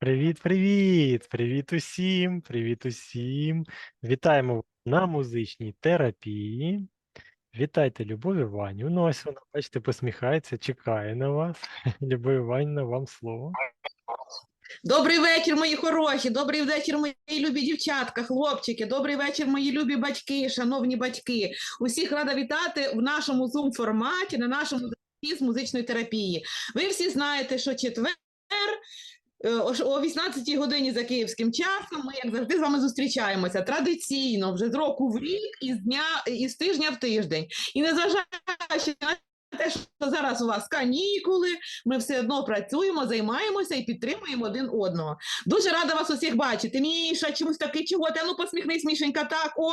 Привіт, привіт! Усім! Привіт усім! Вітаємо на музичній терапії. Вітайте Любов Іванівну. Ну, ось вона, бачите, посміхається, чекає на вас. Любов Іванівна, вам слово. Добрий вечір, мої хороші, добрий вечір, мої любі дівчатка, хлопчики, добрий вечір, мої любі батьки, шановні батьки. Усіх рада вітати в нашому Zoom форматі, на нашому з музичної терапії. Ви всі знаєте, що четвер. Е, О ш- о 18 годині за київським часом ми, як завжди, з вами зустрічаємося традиційно, вже з року в рік, і з дня і з тижня в тиждень. І незважаючи на те, що зараз у вас канікули, ми все одно працюємо, займаємося і підтримуємо один одного. Дуже рада вас усіх бачити. Міша, чомусь такий чого? Та ну посміхнись, Мішенька, так, о,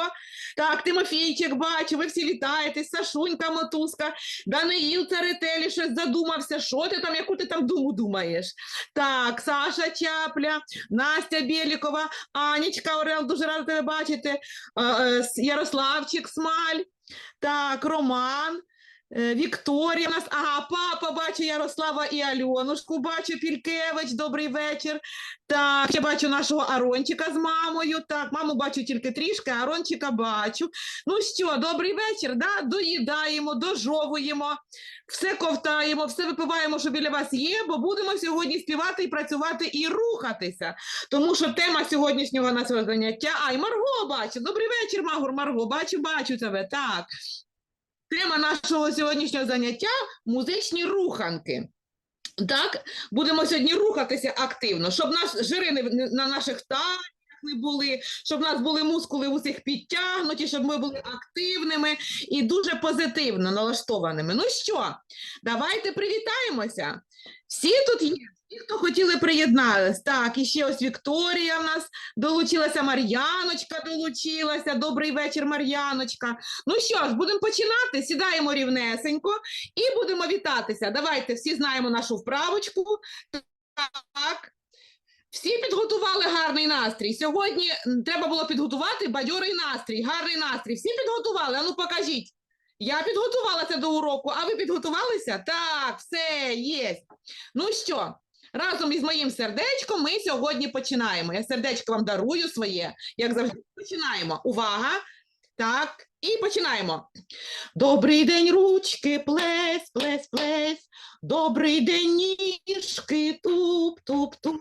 так, Тимофійчик, бачу, ви всі вітаєтесь, Сашунька, Мотузка, Даниїл Царетелі щось задумався. Що ти там, яку ти там думу думаєш? Так, Саша Чапля, Настя Білікова, Анічка Орел, дуже рада тебе бачити, е, е, Ярославчик Смаль, так, Роман. Е, Вікторія у нас, ага, папа бачу Ярослава і Альонушку, бачу Пількевич, добрий вечір. Так, я бачу нашого Арончика з мамою. Так, маму бачу тільки трішки, Арончика бачу. Ну що, добрий вечір, да? доїдаємо, дожовуємо, все ковтаємо, все випиваємо, що біля вас є, бо будемо сьогодні співати і працювати і рухатися. Тому що тема сьогоднішнього нашого заняття. Ай, Марго бачу. Добрий вечір, Магур, Марго, бачу, бачу тебе. Так. Тема нашого сьогоднішнього заняття музичні руханки. Так, будемо сьогодні рухатися активно, щоб нас жири не, на наших таліях не були, щоб в нас були мускули усіх підтягнуті, щоб ми були активними і дуже позитивно налаштованими. Ну що, давайте привітаємося. Всі тут є. Ті, хто хотіли приєднались. Так, і ще ось Вікторія в нас долучилася, Мар'яночка долучилася. Добрий вечір, Мар'яночка. Ну що ж, будемо починати. Сідаємо рівнесенько і будемо вітатися. Давайте всі знаємо нашу вправочку. Так. Всі підготували гарний настрій. Сьогодні треба було підготувати бадьорий настрій, гарний настрій. Всі підготували. Ану, покажіть. Я підготувалася до уроку, а ви підготувалися? Так, все є. Ну що, разом із моїм сердечком ми сьогодні починаємо. Я сердечко вам дарую своє, як завжди. Починаємо. Увага! Так, і починаємо. Добрий день, ручки, плес, плес, плес. Добрий день, ніжки, туп, туп, туп.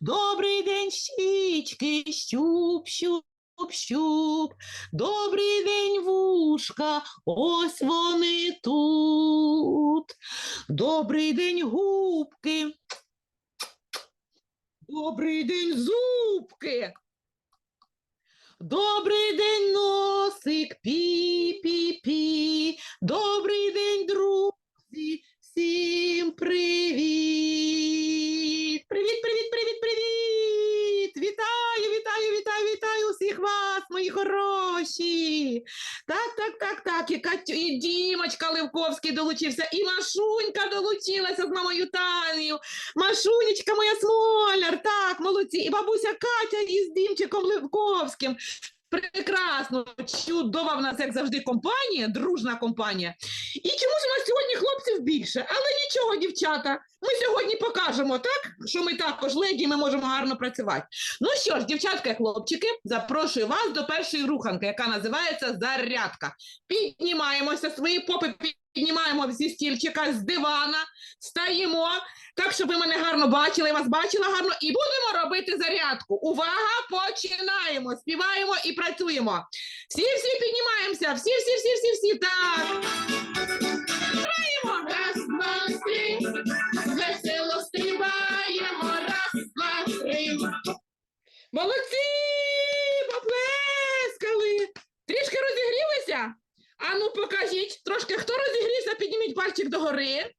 Добрий день, щічки, щуп, щуп, щуп. Добрий день, вушка, ось вони тут. Добрий день, губки. Добрий день, зубки. Добрий день, носик, пі-пі-пі. Добрий день, друзі. Всім привіт! Привіт, привіт, привіт, привіт! Вітаю, вітаю, вітаю, вітаю усіх вас, мої хороші! Так, так, так, так. І, Катю, і Дімочка Левковський долучився, і Машунька долучилася з мамою Танію. Машунечка моя смоляр, так, молодці. І бабуся Катя із Дімчиком Левковським. Прекрасно, чудова в нас, як завжди, компанія, дружна компанія. І чомусь у нас сьогодні хлопців більше, але нічого, дівчата. Ми сьогодні покажемо, так? Що ми також леді, ми можемо гарно працювати. Ну що ж, дівчатка і хлопчики, запрошую вас до першої руханки, яка називається зарядка. Піднімаємося, свої попи піднімаємо зі стільчика, з дивана, стаємо, так, щоб ви мене гарно бачили, я вас бачила гарно, і будемо робити зарядку. Увага, починаємо, співаємо і працюємо. Всі-всі піднімаємося, всі-всі-всі-всі-всі, так. Співаємо. Раз, два, три, весело стрибаємо, раз, два, три. Молодці, поплескали. Трішки розігрілися? Ну покажіть, трошки хто розігрівся, підніміть пальчик догори.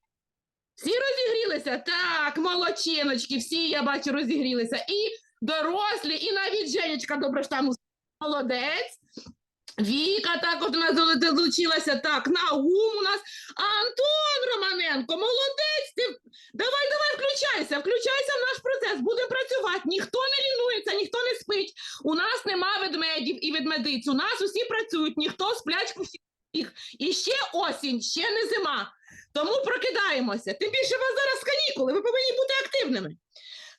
Всі розігрілися? Так, молодчиночки, всі, я бачу, розігрілися. І дорослі, і навіть Женечка Доброштаму молодець. Віка також до нас долучилася. Так, Наум у нас. Антон Романенко, молодець. Ти... Давай, давай, включайся, включайся в наш процес. Будемо працювати. Ніхто не лінується, ніхто не спить. У нас нема ведмедів і ведмедиць. У нас усі працюють, ніхто сплячку всіх. І ще осінь, ще не зима. Тому прокидаємося. Тим більше у вас зараз канікули, ви повинні бути активними.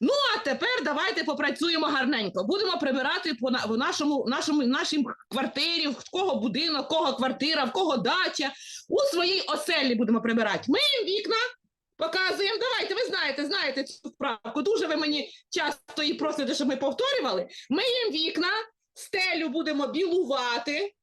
Ну, а тепер давайте попрацюємо гарненько. Будемо прибирати по в нашому, нашому нашій квартирі, в кого будинок, в кого квартира, в кого дача. У своїй оселі будемо прибирати. Миємо вікна, показуємо. Давайте, ви знаєте, знаєте цю вправку. Дуже ви мені часто і просите, щоб ми повторювали. Миємо вікна, стелю будемо білувати,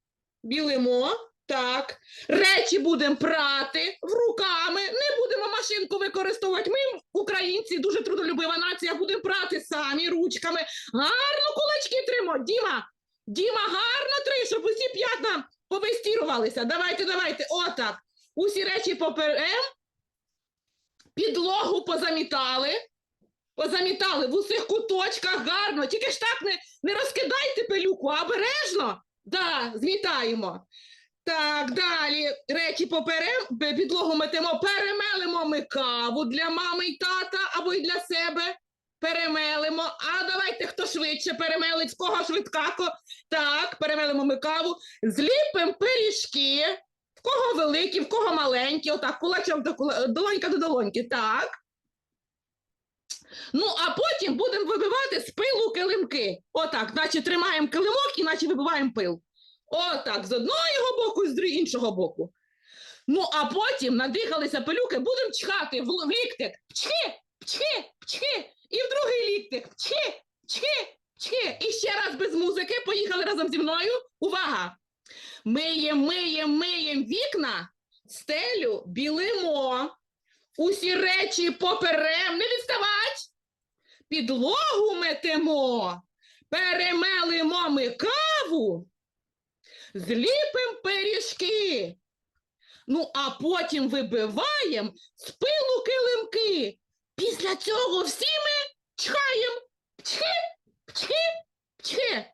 білимо. Так, речі будемо прати руками, не будемо машинку використовувати. Ми, українці, дуже трудолюбива нація, будемо прати самі ручками. Гарно кулачки тримо. Діма, Діма, гарно три, щоб усі п'ятна повистірувалися. Давайте, давайте. Отак. Усі речі поперем. Підлогу позамітали. Позамітали в усіх куточках гарно. Тільки ж так не, не розкидайте пилюку, а обережно. Да, змітаємо. Так, далі речі поперем, пе- підлогу метемо, перемелимо ми каву для мами й тата або й для себе. Перемелимо. А давайте хто швидше перемелить, кого швидка. Так, перемелимо ми каву. Зліпимо пиріжки. В кого великі, в кого маленькі. Отак, кулачок до кула... долонька до долоньки. Так. Ну, а потім будемо вибивати з пилу килимки. Отак, наче тримаємо килимок і наче вибиваємо пил. Отак, з одного боку і з іншого боку. Ну, а потім надихалися пилюки, будемо чхати в, ліктик. Пчхи, пчхи, пчхи. І в другий ліктик. Пчхи, пчхи, пчхи. І ще раз без музики. Поїхали разом зі мною. Увага! Миєм, миєм, миєм вікна, стелю білимо. Усі речі поперем, не відставать. Підлогу метемо, перемелимо ми каву, зліпим пиріжки. Ну, а потім вибиваємо з пилу килимки. Після цього всі ми чхаємо. Пчхи, пчхи, пчхи.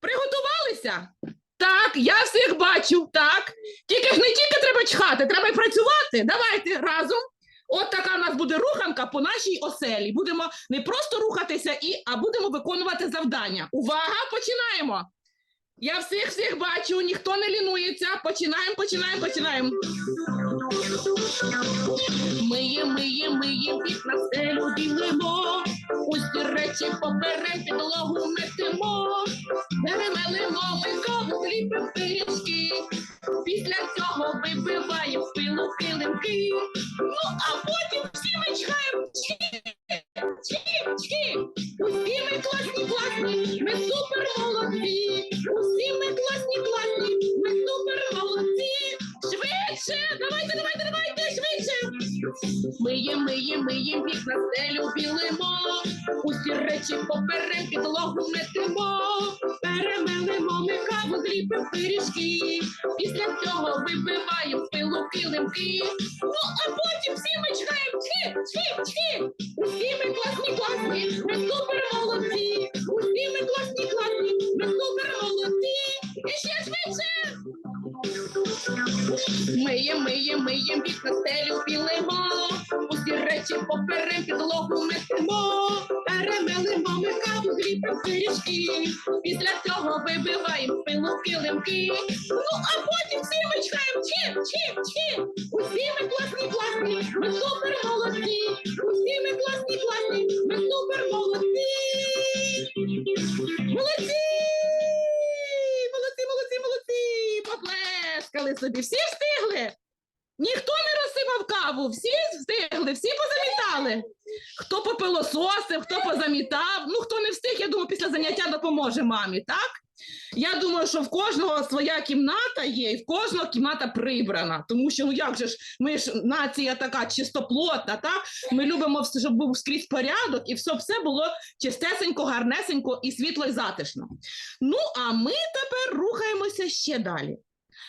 Приготувалися? Так, я всіх бачу, так. Тільки ж не тільки треба чхати, треба й працювати. Давайте разом. От така у нас буде руханка по нашій оселі. Будемо не просто рухатися, і, а будемо виконувати завдання. Увага, починаємо. Я всіх всіх бачу, ніхто не лінується. Починаємо, починаємо, починаємо. Миє, миє, миє, вікна стелю білимо. Усі речі поперед підлогу метимо. Перемелимо ми каву, зліпимо пиріжки. Після цього вибиваємо пилу килимки. Ну, а потім всі чхи, чхи. Усі ми класні, класні, ми супер молодці. Усі ми класні, класні, ми супер молодці. Швидше, давайте, давайте, давайте, швидше. Миєм, миєм, миєм, вікна стелю білимо. Усі речі поперед підлогу метимо. Перемелимо ми каву, зліпимо пиріжки. Після цього вибиваємо пилу килимки. Ну, а потім всі ми чхаємо. Чхи, чхи, чхи. Усі ми класні, класні, ми супер молодці. Усі ми класні, класні, ми супер молодці. І ще швидше. Миєм, миєм, миєм, вікна стелю пілимо, Усі речі поперем підлогу метимо. Перемелимо ми каву, зліпимо пиріжки. Після цього вибиваємо пилу килимки. Ну, а потім всі ми собі. Всі встигли? Ніхто не розсипав каву, всі встигли, всі позамітали. Хто попилососив, хто позамітав. Ну, хто не встиг, я думаю, після заняття допоможе мамі, так? Я думаю, що в кожного своя кімната є, і в кожного кімната прибрана. Тому що, ну як же ж, ми ж нація така чистоплотна, так? Ми любимо, все, щоб був скрізь порядок, і все, все було чистесенько, гарнесенько і світло і затишно. Ну, а ми тепер рухаємося ще далі.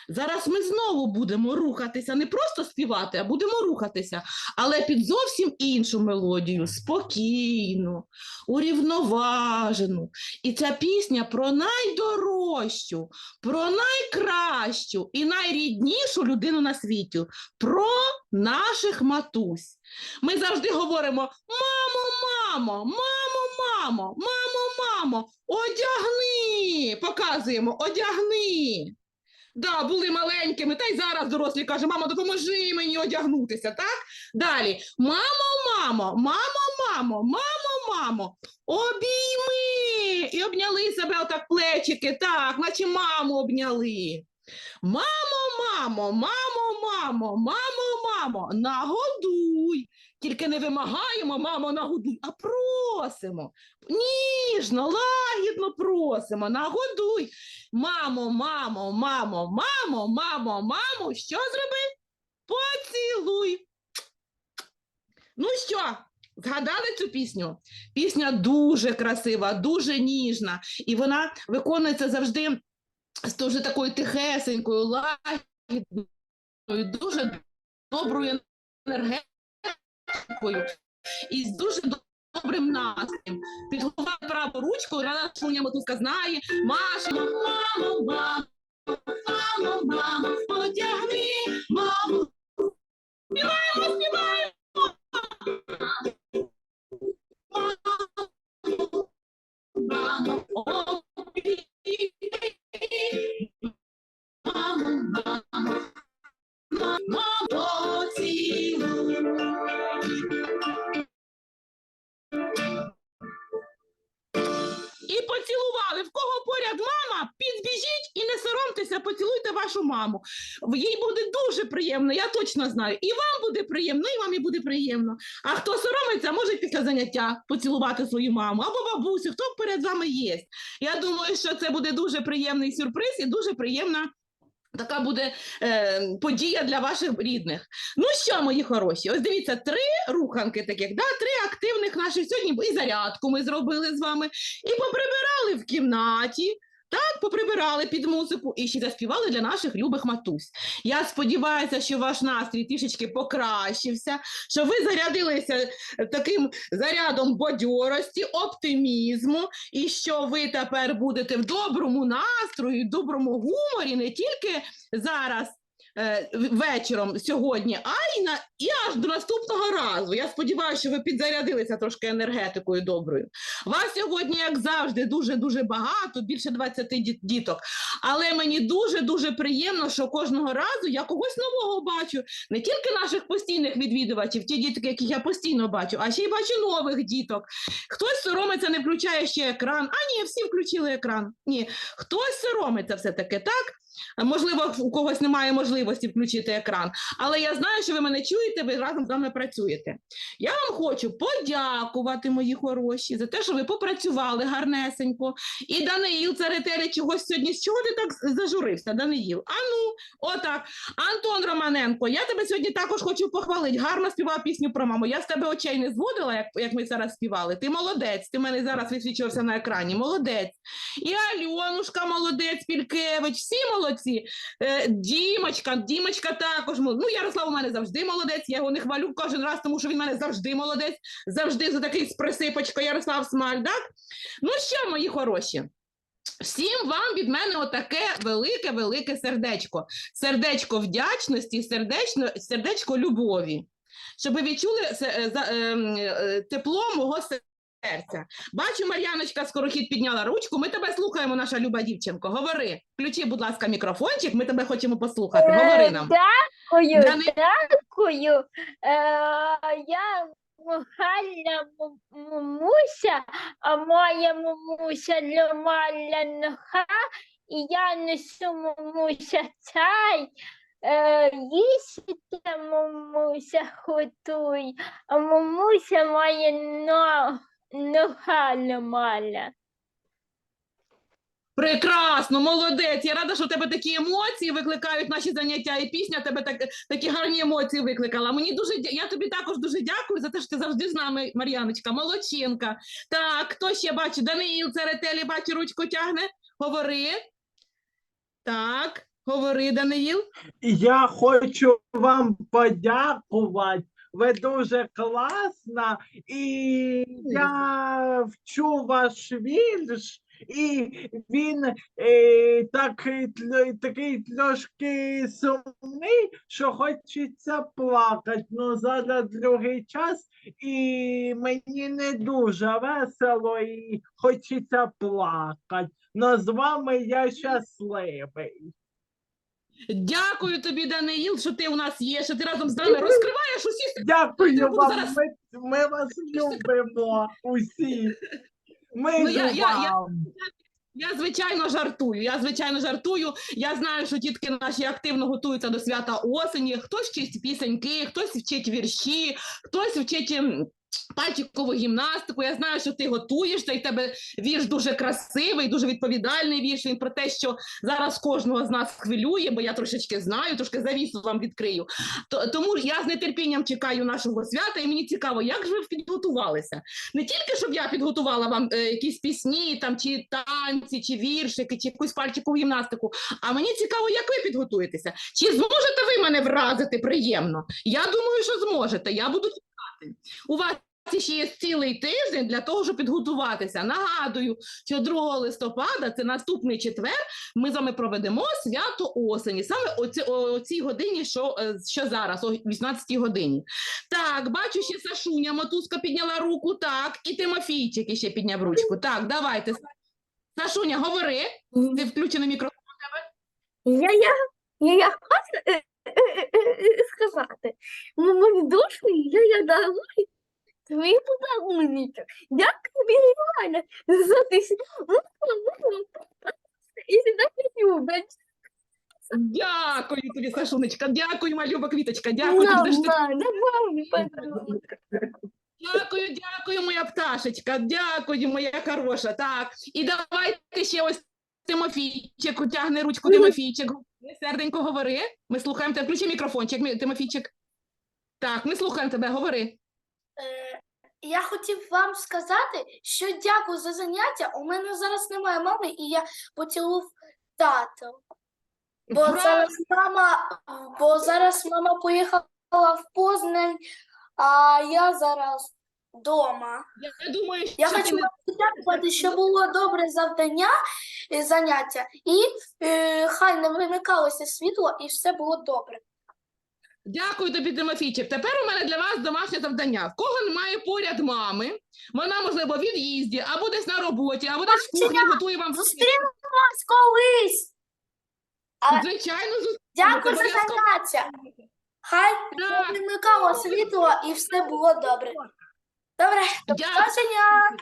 Зараз ми знову будемо рухатися, не просто співати, а будемо рухатися, але під зовсім іншу мелодію, спокійну, урівноважену. І ця пісня про найдорожчу, про найкращу і найріднішу людину на світі, про наших матусь. Ми завжди говоримо: мамо, мамо, мамо, мамо, мамо, мамо, одягни. Показуємо, одягни. Да, були маленькими, та й зараз дорослі каже, мамо, допоможи мені одягнутися, так? Далі, мамо, мамо, мамо, мамо, мамо, мамо, обійми. І обняли себе отак плечики, так, наче маму обняли. Мамо, мамо, мамо, мамо, мамо, мамо, нагодуй. Тільки не вимагаємо, мамо, нагодуй, а просимо. Ніжно, лагідно просимо, нагодуй. Мамо, мамо, мамо, мамо, мамо, мамо, що зроби? Поцілуй. Ну що, згадали цю пісню? Пісня дуже красива, дуже ніжна, і вона виконується завжди дуже такою тихесенькою, лагідною, дуже доброю енергетикою і з дуже добрим настроєм. Підготував праву ручку, рада шуня мотузка знає. Машемо, мамо, мамо, мамо, мамо, потягни, мамо. Співаємо, співаємо. Мамо, мамо, мамо, І поцілували. В кого поряд мама, підбіжіть і не соромтеся, поцілуйте вашу маму. Їй буде дуже приємно, я точно знаю. І вам буде приємно, і мамі буде приємно. А хто соромиться, може після заняття поцілувати свою маму або бабусю, хто поряд з вами є. Я думаю, що це буде дуже приємний сюрприз і дуже приємна. Така буде е, подія для ваших рідних. Ну що, мої хороші, ось дивіться, три руханки таких, да, три активних наших сьогодні і зарядку ми зробили з вами, і поприбирали в кімнаті. Так, поприбирали під музику і ще заспівали для наших любих матусь. Я сподіваюся, що ваш настрій трішечки покращився, що ви зарядилися таким зарядом бадьорості, оптимізму, і що ви тепер будете в доброму настрої, доброму гуморі не тільки зараз. Е, Вечором сьогодні, а й на і аж до наступного разу. Я сподіваюся, що ви підзарядилися трошки енергетикою доброю. Вас сьогодні, як завжди, дуже дуже багато, більше 20 діток. Але мені дуже дуже приємно, що кожного разу я когось нового бачу. Не тільки наших постійних відвідувачів, ті дітки, яких я постійно бачу, а ще й бачу нових діток. Хтось соромиться, не включає ще екран. А ні, всі включили екран. Ні, хтось соромиться все-таки, так? Можливо, у когось немає можливості включити екран, але я знаю, що ви мене чуєте, ви разом з нами працюєте. Я вам хочу подякувати, мої хороші, за те, що ви попрацювали гарнесенько. І Даниїл Царетелі чогось сьогодні. З чого ти так зажурився, Даниїл? А ну, отак. Антон Романенко, я тебе сьогодні також хочу похвалити. Гарно співав пісню про маму. Я з тебе очей не зводила, як, як ми зараз співали. Ти молодець, ти в мене зараз висвічувався на екрані. Молодець. І Альонушка молодець, Пількевич, всі молодці. Е, Дімочка, Дімочка також. Ну, Ярослав у мене завжди молодець. Я його не хвалю кожен раз, тому що він у мене завжди молодець, завжди за такий з присипочкою Ярослав Смаль, так? Ну що, мої хороші? Всім вам від мене отаке велике, велике сердечко. Сердечко вдячності, сердечно, сердечко любові. Щоб ви відчули е, ем, е, тепло мого серця. Бачу, Мар'яночка скорохід підняла ручку. Ми тебе слухаємо, наша люба дівчинко. Говори. Включи, будь ласка, мікрофончик, ми тебе хочемо послухати. Говори нам. Дякую, Дани- дякую. Е, я Галя М- Мамуся, а моя мамуся Льомаля Ноха, і я несу мамуся чай. Е, їсти мамуся готуй, а мамуся моя но, нога Льомаля. Прекрасно, молодець. Я рада, що в тебе такі емоції викликають наші заняття, і пісня тебе так, такі гарні емоції викликала. Мені дуже дя- я тобі також дуже дякую за те, що ти завжди з нами, Мар'яночка, молодчинка. Так, хто ще бачить? Даниїл Церетелі, бачу, ручку тягне. Говори. Так, говори, Даниїл. Я хочу вам подякувати. Ви дуже класна, і я вчу ваш вірш, і він е, такий, тл- такий трошки сумний, що хочеться плакати. Ну зараз другий час, і мені не дуже весело, і хочеться плакати. Но з вами я щасливий. Дякую тобі, Даниїл, що ти у нас є, що ти разом з нами розкриваєш усі Дякую вам. зараз- Ми, ми вас любимо усі. Ми Ну, я- я- я-. Я звичайно жартую. Я звичайно жартую. Я знаю, що тітки наші активно готуються до свята осені. Хтось вчить пісеньки, хтось вчить вірші, хтось вчить ем, пальчикову гімнастику. Я знаю, що ти готуєшся, і в тебе вірш дуже красивий, дуже відповідальний вірш. Він про те, що зараз кожного з нас хвилює, бо я трошечки знаю, трошки завісу вам відкрию. Тому я з нетерпінням чекаю нашого свята, і мені цікаво, як ж ви підготувалися. Не тільки щоб я підготувала вам е, якісь пісні, там чи танці, чи віршики, чи якусь пальчикову гімнастику. А мені цікаво, як ви підготуєтеся. Чи зможете ви мене вразити приємно? Я думаю, що зможете. Я буду. У вас ще є цілий тиждень для того, щоб підготуватися. Нагадую, що 2 листопада, це наступний четвер, ми з вами проведемо свято осені. Саме о, ці- о, цій годині, що, е, що зараз, о 18 годині. Так, бачу, ще Сашуня Матузка підняла руку. Так, і Тимофійчик іще підняв ручку. Так, давайте. Сашуня, говори. Ти включений мікрофон. у тебе. Я, я, я, я сказати. Ну, мені дуже, я, я дарую твій подарунок. Дякую тобі, Іване, за тисячу. І. Дякую тобі, Сашунечка. Дякую, малюба квіточка. Дякую. Мама, давай. Дякую, дякую, моя пташечка. Дякую, моя хороша. Так. І давайте ще ось Тимофійчик, тягне ручку Тимофійчик. Серденько говори. Ми слухаємо тебе. Включи мікрофончик, Тимофійчик. Так, ми слухаємо тебе, говори. Е, Я хотів вам сказати, що дякую за заняття. У мене зараз немає мами, і я поцілував тато. Бо зараз мама, бо зараз мама поїхала в Познань, а я зараз вдома. Я думаю, що Я ти хочу не- вам подякувати, що було добре завдання, е, заняття, і е, хай не вимикалося світло, і все було добре. Дякую тобі, Тимофійчик. Тепер у мене для вас домашнє завдання. В кого немає поряд мами, вона, можливо, в від'їзді, або десь на роботі, або десь в кухні готує вам. Зустрінемось колись! Звичайно, зустрінемось, Дякую за обов'язково. заняття. Хай не вимикало світло і все було добре. Добре, до Дякую. побачення.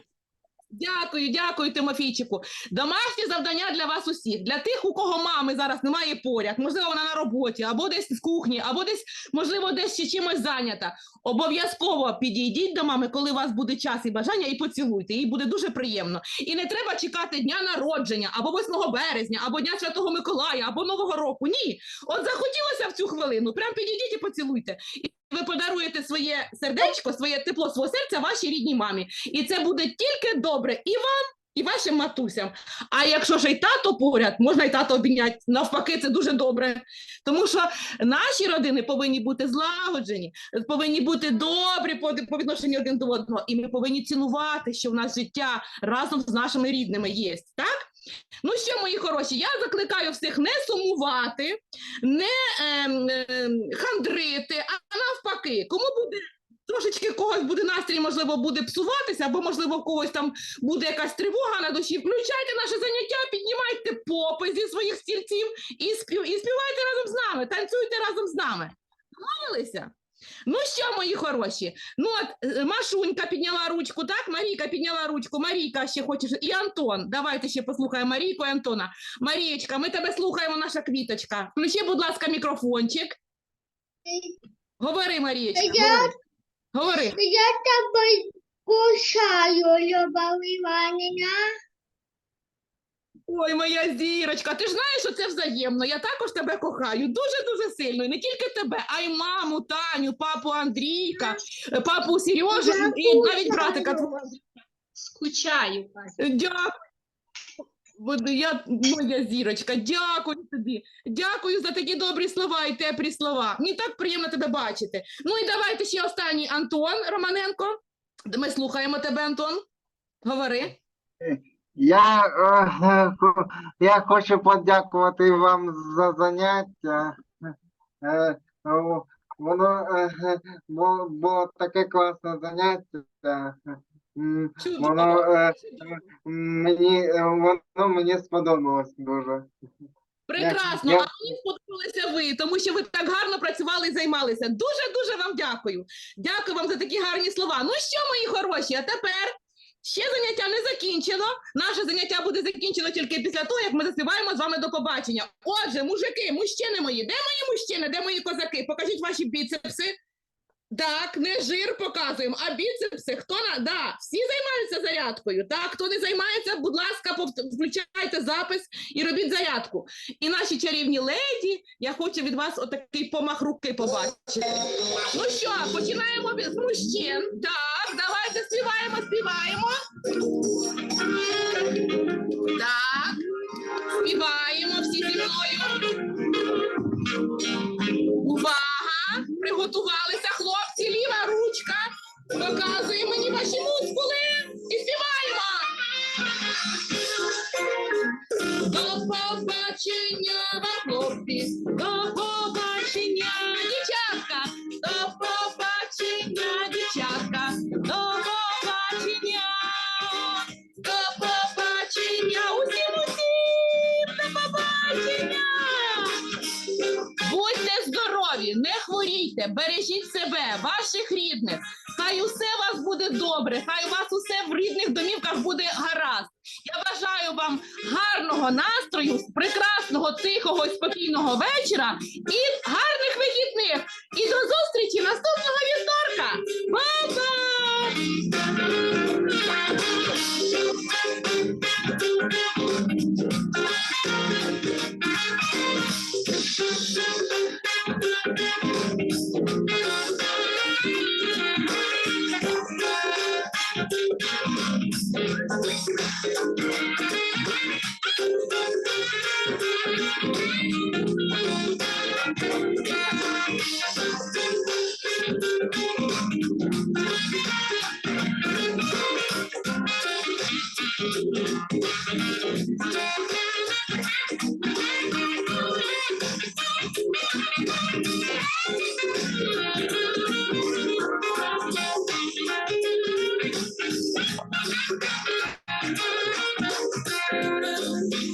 Дякую, дякую, Тимофійчику. Домашнє завдання для вас усіх. Для тих, у кого мами зараз немає поряд, можливо, вона на роботі, або десь в кухні, або десь, можливо, десь ще чимось зайнята. Обов'язково підійдіть до мами, коли у вас буде час і бажання, і поцілуйте. Їй буде дуже приємно. І не треба чекати дня народження, або 8 березня, або Дня Святого Миколая, або Нового року. Ні. От захотілося в цю хвилину. Прям підійдіть і поцілуйте. Ви подаруєте своє сердечко, своє тепло свого серця вашій рідній мамі. І це буде тільки добре і вам, і вашим матусям. А якщо ж і тато поряд, можна і тато обійняти. Навпаки, це дуже добре. Тому що наші родини повинні бути злагоджені, повинні бути добрі по відношенню один до одного. І ми повинні цінувати, що в нас життя разом з нашими рідними є. Так? Ну що, мої хороші, я закликаю всіх не сумувати, не ем, ем, хандрити, а навпаки, кому буде трошечки когось буде настрій, можливо, буде псуватися, або, можливо, в когось там буде якась тривога на душі. Включайте наше заняття, піднімайте попи зі своїх стільців і, спів, і співайте разом з нами, танцюйте разом з нами. Домовилися? Ну що, мої хороші? Ну от е, Машунька підняла ручку, так? Марійка підняла ручку. Марійка ще хоче. І Антон. Давайте ще послухаємо Марійку і Антона. Марієчка, ми тебе слухаємо, наша квіточка. Включи, будь ласка, мікрофончик. Говори, Марієчка. Говори. говори. Я тебе кушаю, Люба Іванівна. Ой, моя зірочка, ти ж знаєш, що це взаємно. Я також тебе кохаю дуже-дуже сильно. І не тільки тебе, а й маму, Таню, папу Андрійка, е, папу Сережу і навіть братика твого. Скучаю. Дякую. Я, моя зірочка, дякую тобі. Дякую за такі добрі слова і теплі слова. Мені так приємно тебе бачити. Ну і давайте ще останній Антон Романенко. Ми слухаємо тебе, Антон. Говори. Я, е, я хочу подякувати вам за заняття. Е, Воно е, було, було таке класне заняття. Воно е, мені воно мені сподобалось дуже. Прекрасно, я- а мені сподобалися ви, тому що ви так гарно працювали і займалися. Дуже дуже вам дякую. Дякую вам за такі гарні слова. Ну що, мої хороші, а тепер ще заняття не закінчено. Наше заняття буде закінчено тільки після того, як ми заспіваємо з вами до побачення. Отже, мужики, мужчини мої, де мої мужчини, де мої козаки? Покажіть ваші біцепси. Так, не жир показуємо, а біцепси. Хто на да, всі займаються зарядкою. Так, хто не займається, будь ласка, включайте запис і робіть зарядку. І наші чарівні леді, я хочу від вас отакий помах руки побачити. Ну що, починаємо з мужчин. Так, давайте співаємо, співаємо. Так, співаємо всі зі мною. Увага! Приготувалися хлопці, ліва ручка. Показує мені ваші мускули. І співаємо. До побачення, бережіть себе, ваших рідних.